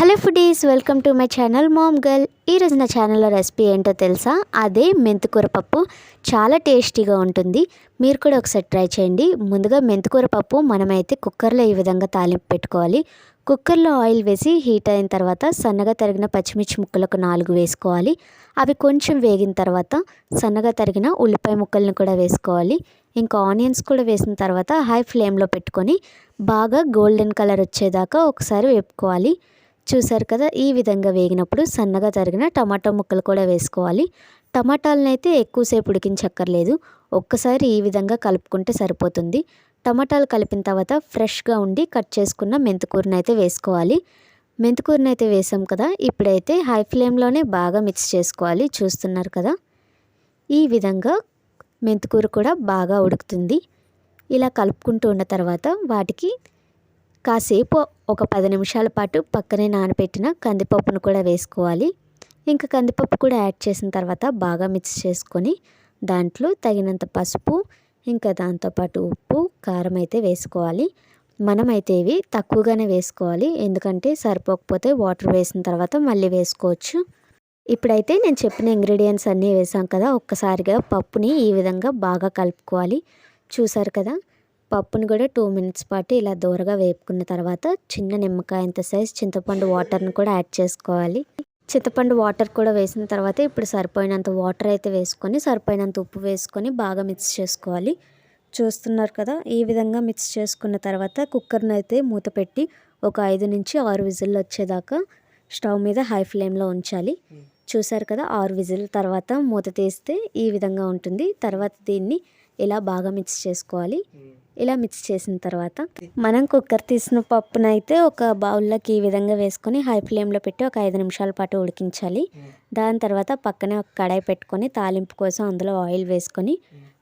Hello foodies welcome to my channel mom girl. ఈరోజు నా ఛానల్లో రెసిపీ ఏంటో తెలుసా? అదే మెంతికూర పప్పు. చాలా టేస్టీగా ఉంటుంది. మీరు కూడా ఒకసారి ట్రై చేయండి. ముందుగా మెంతికూర పప్పు మనమైతే కుక్కర్లో ఈ విధంగా తాలింపు పెట్టుకోవాలి. కుక్కర్లో ఆయిల్ వేసి హీట్ అయిన తర్వాత సన్నగా తరిగిన పచ్చిమిర్చి ముక్కలకు నాలుగు వేసుకోవాలి. అవి కొంచెం వేగిన తర్వాత సన్నగా తరిగిన ఉల్లిపాయ ముక్కల్ని కూడా వేసుకోవాలి. ఇంకా ఆనియన్స్ కూడా వేసిన తర్వాత హై ఫ్లేమ్లో పెట్టుకొని బాగా గోల్డెన్ కలర్ వచ్చేదాకా ఒకసారి వేపుకోవాలి. చూసారు కదా ఈ విధంగా వేగినప్పుడు సన్నగా తరిగిన టమాటా ముక్కలు కూడా వేసుకోవాలి. టమాటాలనైతే ఎక్కువసేపు ఉడికించక్కర్లేదు. ఒక్కసారి ఈ విధంగా కలుపుకుంటే సరిపోతుంది. టమాటాలు కలిపిన తర్వాత ఫ్రెష్గా ఉండి కట్ చేసుకున్న మెంతికూరని అయితే వేసుకోవాలి. మెంతికూరను అయితే వేసాం కదా ఇప్పుడైతే హై ఫ్లేమ్లోనే బాగా మిక్స్ చేసుకోవాలి చూస్తున్నారు కదా. ఈ విధంగా మెంతికూర కూడా బాగా ఉడుకుతుంది. ఇలా కలుపుకుంటూ ఉన్న తర్వాత వాటికి కాసేపు ఒక పది నిమిషాల పాటు పక్కనే నానబెట్టిన కందిపప్పును కూడా వేసుకోవాలి. ఇంకా కందిపప్పు కూడా యాడ్ చేసిన తర్వాత బాగా మిక్స్ చేసుకొని దాంట్లో తగినంత పసుపు ఇంకా దాంతోపాటు ఉప్పు కారం అయితే వేసుకోవాలి. మనమైతే ఇవి తక్కువగానే వేసుకోవాలి. ఎందుకంటే సరిపోకపోతే వాటర్ వేసిన తర్వాత మళ్ళీ వేసుకోవచ్చు. ఇప్పుడైతే నేను చెప్పిన ఇంగ్రీడియంట్స్ అన్నీ వేసాం కదా ఒక్కసారిగా పప్పుని ఈ విధంగా బాగా కలుపుకోవాలి. చూసారు కదా? పప్పుని కూడా టూ మినిట్స్ పాటు ఇలా దూరగా వేపుకున్న తర్వాత చిన్న నిమ్మకాయ అంత సైజ్ చింతపండు వాటర్ని కూడా యాడ్ చేసుకోవాలి. చింతపండు వాటర్ కూడా వేసిన తర్వాత ఇప్పుడు సరిపోయినంత వాటర్ అయితే వేసుకొని సరిపోయినంత ఉప్పు వేసుకొని బాగా మిక్స్ చేసుకోవాలి. చూస్తున్నారు కదా ఈ విధంగా మిక్స్ చేసుకున్న తర్వాత కుక్కర్ని అయితే మూత పెట్టి ఒక ఐదు నుంచి ఆరు విజిల్లు వచ్చేదాకా స్టవ్ మీద హై ఫ్లేమ్లో ఉంచాలి. చూసారు కదా ఆరు విజిల్ తర్వాత మూత తీస్తే ఈ విధంగా ఉంటుంది. తర్వాత దీన్ని ఇలా బాగా మిక్స్ చేసుకోవాలి. ఇలా మిక్స్ చేసిన తర్వాత మనం కుక్కర్ తీసిన పప్పునైతే ఒక బౌల్లోకి ఈ విధంగా వేసుకొని హై ఫ్లేమ్లో పెట్టి ఒక ఐదు నిమిషాల పాటు ఉడికించాలి. దాని తర్వాత పక్కనే ఒక కడాయి పెట్టుకొని తాలింపు కోసం అందులో ఆయిల్ వేసుకొని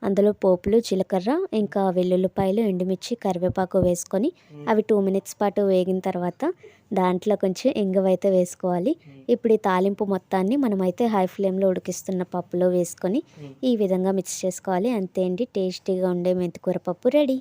అందులో పోపులు జీలకర్ర ఇంకా వెల్లుల్లిపాయలు ఎండుమిర్చి కరివేపాకు వేసుకొని అవి టూ మినిట్స్ పాటు వేగిన తర్వాత దాంట్లో కొంచెం ఇంగవైతే వేసుకోవాలి. ఇప్పుడు ఈ తాలింపు మొత్తాన్ని మనమైతే హై ఫ్లేమ్లో ఉడికిస్తున్న పప్పులో వేసుకొని ఈ విధంగా మిక్స్ చేసుకోవాలి. అంతే అండి టేస్టీగా ఉండే మెంతికూర పప్పు రెడీ.